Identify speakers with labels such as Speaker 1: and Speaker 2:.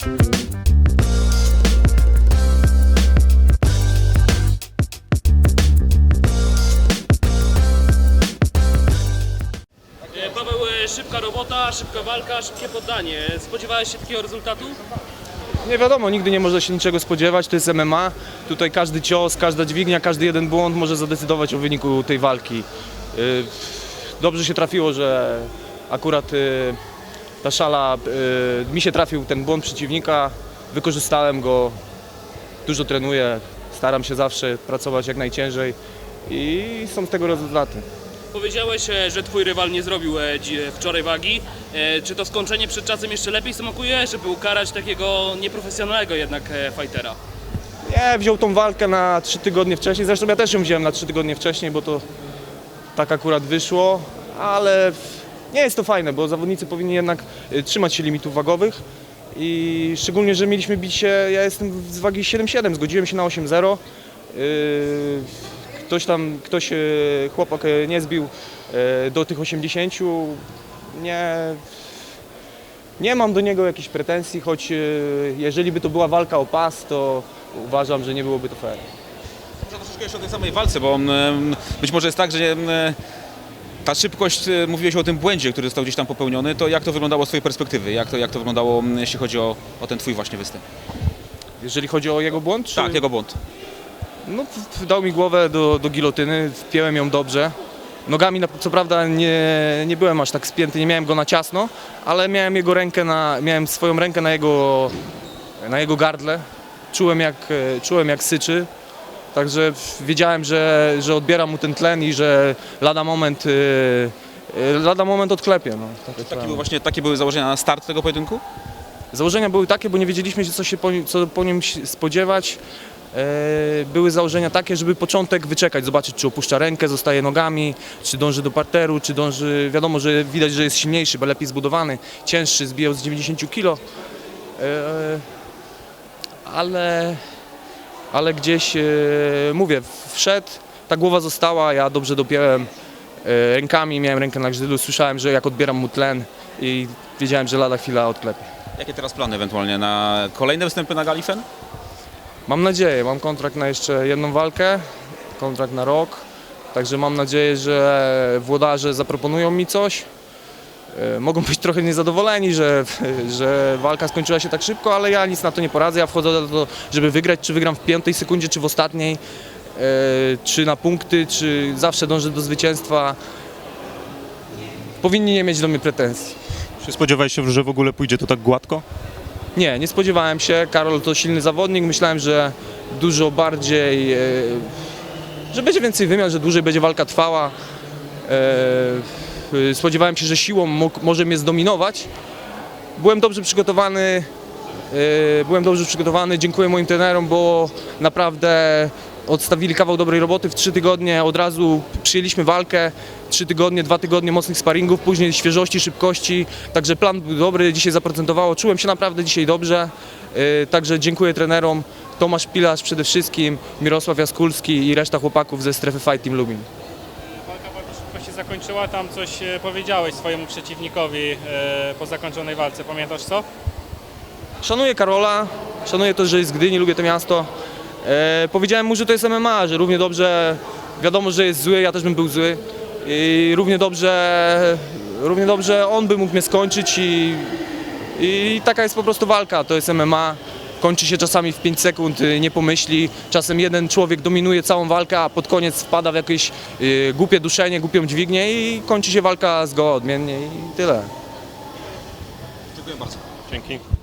Speaker 1: E, Paweł, e, szybka robota, szybka walka, szybkie poddanie. Spodziewałeś się takiego rezultatu?
Speaker 2: Nie wiadomo, nigdy nie może się niczego spodziewać, to jest MMA. Tutaj każdy cios, każda dźwignia, każdy jeden błąd może zadecydować o wyniku tej walki. Y, Dobrze się trafiło, że akurat ta szala, y, mi się trafił ten błąd przeciwnika, wykorzystałem go, dużo trenuję, staram się zawsze pracować jak najciężej i są z tego rezultaty.
Speaker 1: Powiedziałeś, e, że twój rywal nie zrobił e, wczoraj wagi. Czy to skończenie przed czasem jeszcze lepiej smakuje, żeby ukarać takiego nieprofesjonalnego jednak fightera?
Speaker 2: Nie, wziął tą walkę na trzy tygodnie wcześniej. Zresztą ja też ją wziąłem na trzy tygodnie wcześniej, bo to tak akurat wyszło, ale nie jest to fajne, bo zawodnicy powinni jednak y, trzymać się limitów wagowych i szczególnie, że mieliśmy bić się, ja jestem z wagi 7,7, zgodziłem się na 8,0. Yy, Ktoś tam, ktoś, y, chłopak y, nie zbił y, do tych 80. Nie, nie mam do niego jakichś pretensji, choć y, jeżeli by to była walka o pas, to uważam, że nie byłoby to fair.
Speaker 3: Może troszeczkę jeszcze o tej samej walce, bo mm, być może jest tak, że mm, ta szybkość, y, mówiłeś o tym błędzie, który został gdzieś tam popełniony, to jak to wyglądało z Twojej perspektywy? Jak to, jak to wyglądało, mm, jeśli chodzi o, o ten Twój właśnie występ?
Speaker 2: Jeżeli chodzi o jego błąd? Czy...
Speaker 3: Tak, jego błąd.
Speaker 2: No, dał mi głowę do, do gilotyny, wpiąłem ją dobrze. Nogami, na- co prawda, nie, nie byłem aż tak spięty, nie miałem go na ciasno, ale miałem jego rękę na, miałem swoją rękę na jego, na jego gardle. Czułem jak, e, czułem jak syczy. Także wiedziałem, że, że odbieram mu ten tlen i że lada moment, e, lada moment odklepie. No, tak
Speaker 3: Takie były właśnie takie były założenia na start tego pojedynku?
Speaker 2: Założenia były takie, bo nie wiedzieliśmy, co się po, co po nim się spodziewać. E, były założenia takie, żeby początek wyczekać, zobaczyć, czy opuszcza rękę, zostaje nogami, czy dąży do parteru, czy dąży. Wiadomo, że widać, że jest silniejszy, bo lepiej zbudowany, cięższy, zbijał z 90 kg. E, ale, ale gdzieś, e, mówię, wszedł, ta głowa została, ja dobrze dopiąłem e, rękami, miałem rękę na grzylu, słyszałem, że jak odbieram mu tlen i wiedziałem, że lada chwila odklepie.
Speaker 3: Jakie teraz plany ewentualnie na kolejne występy na Galifen?
Speaker 2: Mam nadzieję, mam kontrakt na jeszcze jedną walkę, kontrakt na rok, także mam nadzieję, że włodarze zaproponują mi coś. E, Mogą być trochę niezadowoleni, że, że walka skończyła się tak szybko, ale ja nic na to nie poradzę. Ja wchodzę do to, żeby wygrać, czy wygram w piątej sekundzie, czy w ostatniej, e, czy na punkty, czy zawsze dążę do zwycięstwa. Powinni nie mieć do mnie pretensji.
Speaker 4: Czy spodziewałeś się, że w ogóle pójdzie to tak gładko?
Speaker 2: Nie, nie spodziewałem się. Karol to silny zawodnik. Myślałem, że dużo bardziej, e, że będzie więcej wymiar, że dłużej będzie walka trwała. E, Spodziewałem się, że siłą mógł, może mnie zdominować. Byłem dobrze przygotowany. e, Byłem dobrze przygotowany. Dziękuję moim trenerom, bo naprawdę odstawili kawał dobrej roboty w trzy tygodnie. Od razu przyjęliśmy walkę. Trzy tygodnie, dwa tygodnie mocnych sparingów, później świeżości, szybkości. Także plan był dobry, dzisiaj zaprocentowało. Czułem się naprawdę dzisiaj dobrze. E, Także dziękuję trenerom. Tomasz Pilarz przede wszystkim, Mirosław Jaskulski i reszta chłopaków ze strefy Fight Team Lubin.
Speaker 5: Walka bardzo szybko się zakończyła, tam coś e, powiedziałeś swojemu przeciwnikowi e, po zakończonej walce, pamiętasz co?
Speaker 2: Szanuję Karola, szanuję to, że jest z Gdyni, lubię to miasto. E, powiedziałem mu, że to jest MMA, że równie dobrze, wiadomo, że jest zły, ja też bym był zły. I równie dobrze, równie dobrze on by mógł mnie skończyć i, i taka jest po prostu walka, to jest MMA. Kończy się czasami w 5 sekund, y, nie pomyśli. Czasem jeden człowiek dominuje całą walkę, a pod koniec wpada w jakieś y, głupie duszenie, głupią dźwignię i kończy się walka zgoła odmiennie i tyle.
Speaker 3: Dziękuję bardzo.
Speaker 4: Dzięki.